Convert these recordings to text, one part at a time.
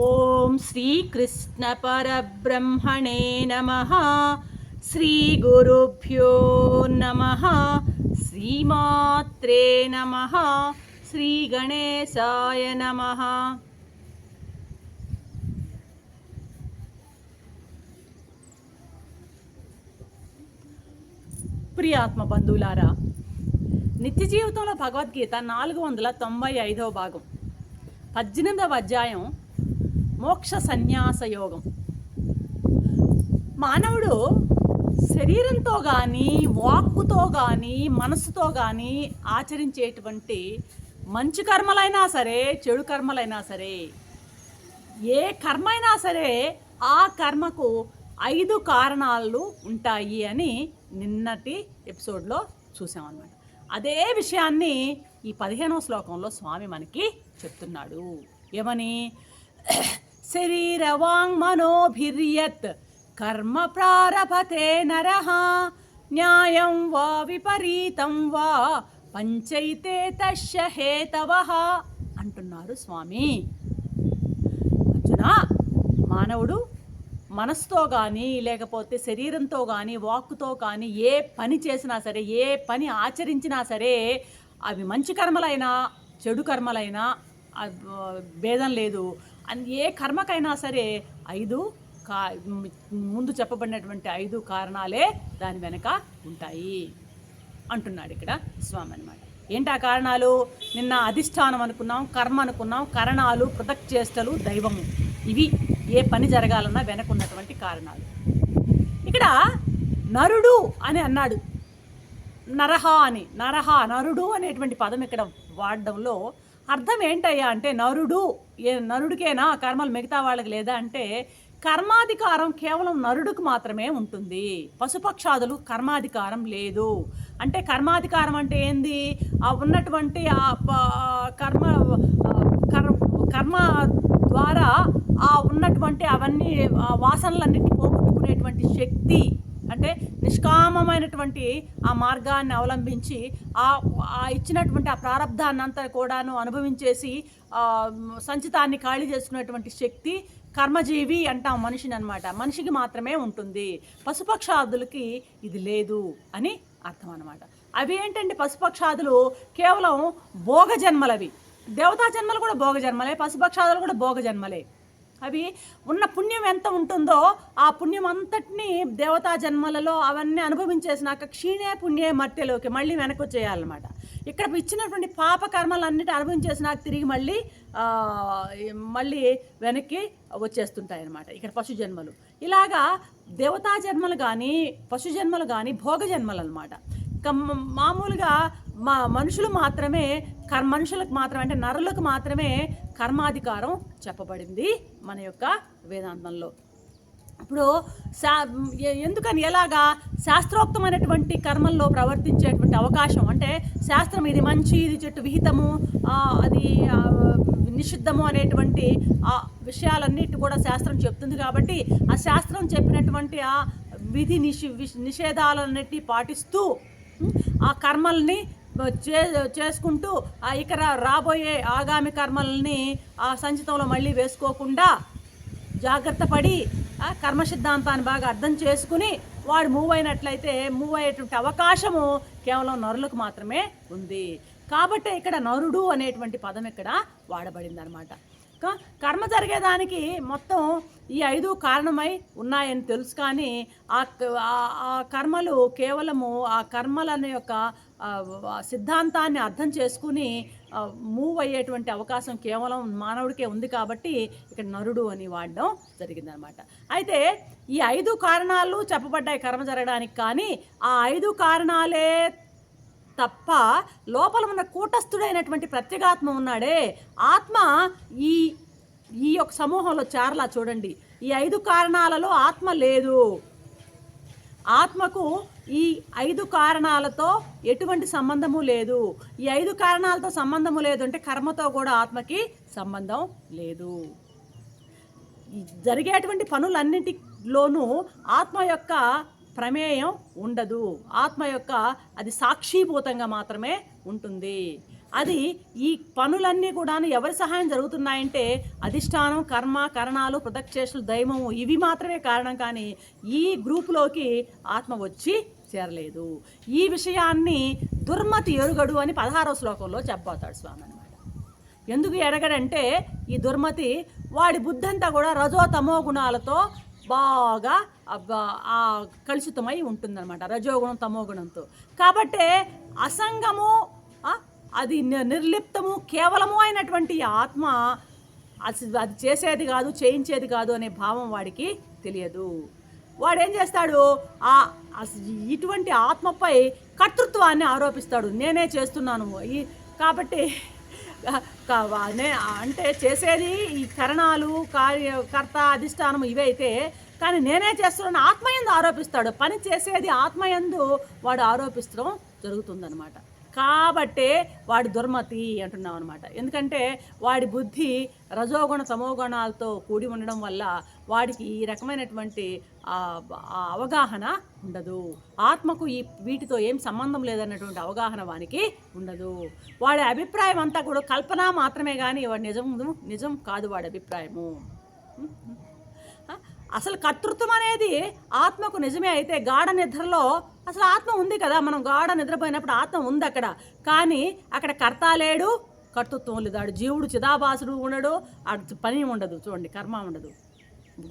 ఓం శ్రీకృష్ణపరబ్రహ్మణే నమ. శ్రీగురుభ్యో నమ. శ్రీమాత్రే నమ. శ్రీగణేశాయ నమ. ప్రియాత్మ బంధువులారా నిత్య జీవితంలో భగవద్గీత నాలుగు వందల తొంభై ఐదవ భాగం. పద్దెనిమిదవ అధ్యాయం మోక్ష సన్యాస యోగం మానవుడు శరీరంతో కానీ వాక్కుతో కానీ మనసుతో కానీ ఆచరించేటువంటి మంచి కర్మలైనా సరే చెడు కర్మలైనా సరే ఏ కర్మ అయినా సరే ఆ కర్మకు ఐదు కారణాలు ఉంటాయి అని నిన్నటి ఎపిసోడ్లో చూసామన్నమాట. అదే విషయాన్ని ఈ పదిహేనవ శ్లోకంలో స్వామి మనకి చెప్తున్నాడు. ఏమని? శరీరవాంగ్ మనోభిర్యత్ కర్మ ప్రారభతే నరః. న్యాయం వా విపరీతం వా. పంచైతే తస్య హేతవ అంటున్నారు స్వామి. అర్జున మానవుడు మనసుతో కానీ లేకపోతే శరీరంతో కానీ వాక్కుతో కానీ ఏ పని చేసినా సరే ఏ పని ఆచరించినా సరే అవి మంచి కర్మలైనా చెడు కర్మలైనా భేదం లేదు. ఏ కర్మకైనా సరే ఐదు కా ముందు చెప్పబడినటువంటి ఐదు కారణాలే దాని వెనక ఉంటాయి అంటున్నాడు ఇక్కడ స్వామి అనమాట ఏంటి ఆ కారణాలు? నిన్న అధిష్టానం అనుకున్నాం కర్మ అనుకున్నాం కరణాలు పృథక్ చేష్టలు దైవము. ఇవి ఏ పని జరగాలన్నా వెనకున్నటువంటి కారణాలు. ఇక్కడ నరుడు అని అన్నాడు. నరహ అని నరహ నరుడు అనేటువంటి పదం ఇక్కడ వాడడంలో అర్థం ఏంటయ్యా అంటే నరుడు ఏ నరుడికేనా కర్మలు మిగతా వాళ్ళకి లేదా అంటే కర్మాధికారం కేవలం నరుడికి మాత్రమే ఉంటుంది. పశుపక్షాదులు కర్మాధికారం లేదు. అంటే కర్మాధికారం అంటే ఏంది? ఆ ఉన్నటువంటి ఆ కర్మ కర్మ ద్వారా ఆ ఉన్నటువంటి అవన్నీ వాసనలన్నింటినీ పోగొట్టుకునేటువంటి శక్తి అంటే నిష్కామమైనటువంటి ఆ మార్గాన్ని అవలంబించి ఆ ఆ ఇచ్చినటువంటి ఆ ప్రారంధాన్నంతా కూడాను అనుభవించేసి సంచితాన్ని ఖాళీ చేసుకునేటువంటి శక్తి కర్మజీవి అంటాం మనిషిని అనమాట మనిషికి మాత్రమే ఉంటుంది. పశుపక్షాదులకి ఇది లేదు అని అర్థం అనమాట అవి ఏంటంటే పశుపక్షాదులు? కేవలం భోగ జన్మలవి దేవతా జన్మలు కూడా భోగ జన్మలే పశుపక్షాదులు కూడా భోగ జన్మలే అవి ఉన్న పుణ్యం ఎంత ఉంటుందో ఆ పుణ్యం అంతటిని దేవతా జన్మలలో అవన్నీ అనుభవించేసినాక క్షీణే పుణ్యే మట్టెలోకి మళ్ళీ వెనక్కి వచ్చేయాలన్నమాట ఇక్కడ ఇచ్చినటువంటి పాప కర్మలన్నిటి అనుభవించేసినాక తిరిగి మళ్ళీ మళ్ళీ వెనక్కి వచ్చేస్తుంటాయి అన్నమాట ఇక్కడ పశు జన్మలు. ఇలాగా దేవతా జన్మలు కానీ పశు జన్మలు కానీ భోగ జన్మలు అనమాట మామూలుగా మా మనుషులు మాత్రమే కర్ మనుషులకు మాత్రమే అంటే నరులకు మాత్రమే కర్మాధికారం చెప్పబడింది మన యొక్క వేదాంతంలో. ఇప్పుడు శా ఎందుకని ఎలాగా శాస్త్రోక్తమైనటువంటి కర్మల్లో ప్రవర్తించేటువంటి అవకాశం అంటే శాస్త్రం ఇది మంచి ఇది చెట్టు విహితము అది నిషిద్ధము అనేటువంటి ఆ విషయాలన్నిటి కూడా శాస్త్రం చెప్తుంది కాబట్టి ఆ శాస్త్రం చెప్పినటువంటి ఆ విధి నిషి నిషేధాలన్నిటి పాటిస్తూ ఆ కర్మల్ని చే చేసుకుంటూ ఆ ఇక రాబోయే ఆగామి కర్మల్ని ఆ సంచితంలో మళ్ళీ వేసుకోకుండా జాగ్రత్త పడి ఆ కర్మ సిద్ధాంతాన్ని బాగా అర్థం చేసుకుని వాడు మూవ్ అయినట్లయితే మూవ్ అయ్యేటువంటి అవకాశము కేవలం నరులకు మాత్రమే ఉంది. కాబట్టి ఇక్కడ నరుడు అనేటువంటి పదం ఇక్కడ వాడబడింది అనమాట కర్మ జరిగేదానికి మొత్తం ఈ ఐదు కారణమై ఉన్నాయని తెలుసు కానీ ఆ ఆ- కర్మలు కేవలము ఆ కర్మలనే యొక్క సిద్ధాంతాన్ని అర్థం చేసుకుని మూవ్ అయ్యేటువంటి అవకాశం కేవలం మానవుడికే ఉంది కాబట్టి ఇక్కడ నరుడు అని వాడడం జరిగిందనమాట అయితే ఈ ఐదు కారణాలు చెప్పబడ్డాయి కర్మ జరగడానికి కానీ ఆ ఐదు కారణాలే తప్ప లోపల ఉన్న కూటస్థుడైనటువంటి ప్రత్యేగాత్మ ఉన్నాడే. ఆత్మ ఈ ఈ యొక్క సమూహంలో చేరలా చూడండి. ఈ ఐదు కారణాలలో ఆత్మ లేదు. ఆత్మకు ఈ ఐదు కారణాలతో ఎటువంటి సంబంధము లేదు. ఈ ఐదు కారణాలతో సంబంధము లేదు అంటే కర్మతో కూడా ఆత్మకి సంబంధం లేదు. జరిగేటువంటి పనులన్నింటిలోనూ ఆత్మ యొక్క ప్రమేయం ఉండదు. ఆత్మ యొక్క అది సాక్షీభూతంగా మాత్రమే ఉంటుంది. అది ఈ పనులన్నీ కూడా ఎవరి సహాయం జరుగుతున్నాయంటే అధిష్టానం కర్మ కరణాలు ప్రదక్షేషులు దైవము ఇవి మాత్రమే కారణం కానీ ఈ గ్రూపులోకి ఆత్మ వచ్చి చేరలేదు. ఈ విషయాన్ని దుర్మతి ఎరుగడు అని పదహారవ శ్లోకంలో చెప్పబోతాడు స్వామి అనమాట ఎందుకు ఎరగడంటే ఈ దుర్మతి వాడి బుద్ధంతా కూడా రజో తమో గుణాలతో బాగా అబ్బ- ఆ కలుషితమై ఉంటుందన్నమాట రజోగుణం తమో గుణంతో కాబట్టే అసంగము అది ని- నిర్లిప్తము కేవలము అయినటువంటి ఆత్మ అది అది చేసేది కాదు చేయించేది కాదు అనే భావం వాడికి తెలియదు. వాడేం చేస్తాడు? ఆ ఇటువంటి ఆత్మపై కర్తృత్వాన్ని ఆరోపిస్తాడు. నేనే చేస్తున్నాను. ఈ కాబట్టి అంటే చేసేది ఈ కరణాలు కార్యకర్త అధిష్టానం ఇవైతే కానీ నేనే చేస్తున్నాను. ఆత్మయందు ఆరోపిస్తాడు. పని చేసేది ఆత్మయందు వాడు ఆరోపిస్తడం జరుగుతుందన్నమాట. కాబట్టే వాడి దుర్మతి అంటున్నాం అనమాట ఎందుకంటే వాడి బుద్ధి రజోగుణ తమోగుణాలతో కూడి ఉండడం వల్ల వాడికి ఈ రకమైనటువంటి అవగాహన ఉండదు. ఆత్మకు ఈ వీటితో ఏం సంబంధం లేదన్నటువంటి అవగాహన వానికి ఉండదు. వాడి అభిప్రాయం అంతా కూడా కల్పన మాత్రమే కానీ వాడి నిజం నిజం కాదు వాడి అభిప్రాయము. అసలు కర్తృత్వం అనేది ఆత్మకు నిజమే అయితే గాఢ నిద్రలో అసలు ఆత్మ ఉంది కదా మనం గాఢ నిద్రపోయినప్పుడు ఆత్మ ఉంది అక్కడ. కానీ అక్కడ కర్త లేడు కర్తృత్వం లేదు ఆడు జీవుడు చిదాభాసుడు ఉండడు ఆడు పని ఉండదు చూడండి కర్మ ఉండదు.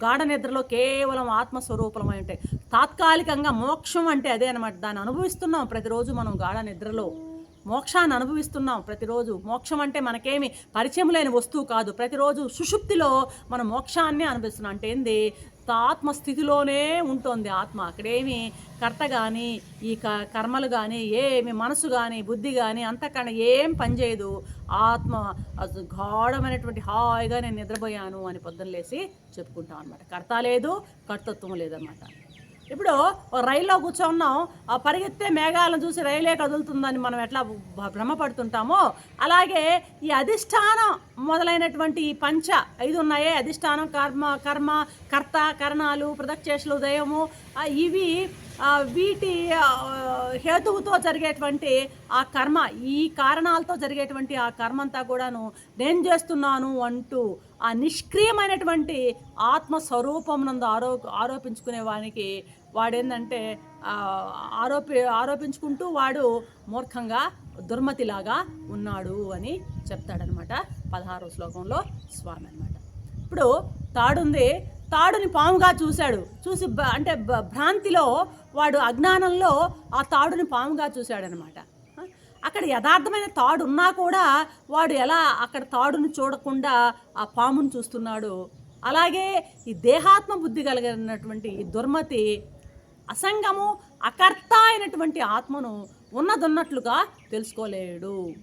గాఢ నిద్రలో కేవలం ఆత్మస్వరూపమై ఉంటాయి. తాత్కాలికంగా మోక్షం అంటే అదే అనమాట దాన్ని అనుభవిస్తున్నాం ప్రతిరోజు మనం గాఢ నిద్రలో. మోక్షాన్ని అనుభవిస్తున్నాం ప్రతిరోజు. మోక్షం అంటే మనకేమి పరిచయం లేని వస్తువు కాదు. ప్రతిరోజు సుషుప్తిలో మనం మోక్షాన్ని అనుభవిస్తున్నాం. అంటే ఏంది? ఆత్మస్థితిలోనే ఆత్మ స్థితిలోనే ఉంటుంది ఆత్మ. అక్కడేమి కర్త కానీ ఈ క కర్మలు కానీ ఏమి మనసు కానీ బుద్ధి కానీ అంతకన్నా ఏం పనిచేయదు ఆత్మ అసలు గాఢమైనటువంటి హాయిగా నేను నిద్రపోయాను అని పొద్దున్న లేసి చెప్పుకుంటాం అనమాట కర్త లేదు కర్తత్వం లేదనమాట ఇప్పుడు రైల్లో కూర్చోన్నాం ఆ పరిగెత్తే మేఘాలను చూసి రైలే కదులుతుందని మనం ఎట్లా భ్రమపడుతుంటామో అలాగే ఈ అధిష్టానం మొదలైనటువంటి ఈ పంచ ఐదు ఉన్నాయే అధిష్టానం కర్మ కర్మ కర్త కరణాలు ప్రదక్షేషలు దయము ఇవి వీటి హేతువుతో జరిగేటువంటి ఆ కర్మ ఈ కారణాలతో జరిగేటువంటి ఆ కర్మ అంతా కూడాను నేను చేస్తున్నాను అంటూ ఆ నిష్క్రియమైనటువంటి ఆత్మ స్వరూపం నందు ఆరో ఆరోపించుకునే వానికి వాడేందంటే ఆరోపి ఆరోపించుకుంటూ వాడు మూర్ఖంగా దుర్మతిలాగా ఉన్నాడు అని చెప్తాడనమాట పదహారో శ్లోకంలో స్వామి అనమాట ఇప్పుడు తాడుంది తాడుని పాముగా చూశాడు. చూసి అంటే భ్రాంతిలో వాడు అజ్ఞానంలో ఆ తాడుని పాముగా చూశాడనమాట. అక్కడ యథార్థమైన తాడు ఉన్నా కూడా వాడు ఎలా అక్కడ తాడుని చూడకుండా ఆ పామును చూస్తున్నాడు. అలాగే ఈ దేహాత్మ బుద్ధి కలిగినటువంటి ఈ దుర్మతి అసంగము అకర్త అయినటువంటి ఆత్మను ఉన్నదొన్నట్లుగా తెలుసుకోలేడు.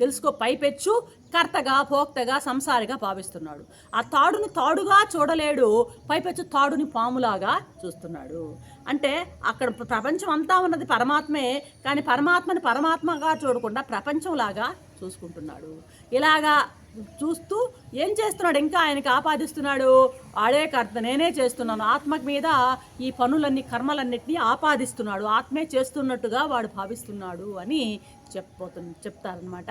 తెలుసుకో పైపెచ్చు కర్తగా పోక్తగా సంసారిగా భావిస్తున్నాడు. ఆ తాడుని తాడుగా చూడలేడు పైపెచ్చు తాడుని పాములాగా చూస్తున్నాడు. అంటే అక్కడ ప్రపంచం అంతా ఉన్నది పరమాత్మే కానీ పరమాత్మని పరమాత్మగా చూడకుండా ప్రపంచంలాగా చూసుకుంటున్నాడు. ఇలాగా చూస్తూ ఏం చేస్తున్నాడు? ఇంకా ఆయనకి ఆపాదిస్తున్నాడు. ఆడే కర్త నేనే చేస్తున్నాను. ఆత్మ మీద ఈ పనులన్నీ కర్మలన్నింటినీ ఆపాదిస్తున్నాడు. ఆత్మే చేస్తున్నట్టుగా వాడు భావిస్తున్నాడు అని చెప్పబోతు చెప్తారనమాట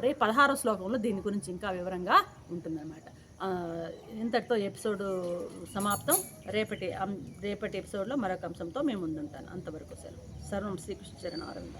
రేపు పదహారో శ్లోకంలో దీని గురించి ఇంకా వివరంగా ఉంటుందన్నమాట. ఇంతటితో ఎపిసోడ్ సమాప్తం. రేపటి రేపటి ఎపిసోడ్లో మరొక అంశంతో మేము ముందుంటాను. అంతవరకు సెలవు. సర్వం శ్రీకృష్ణ చరణ ఆరంభ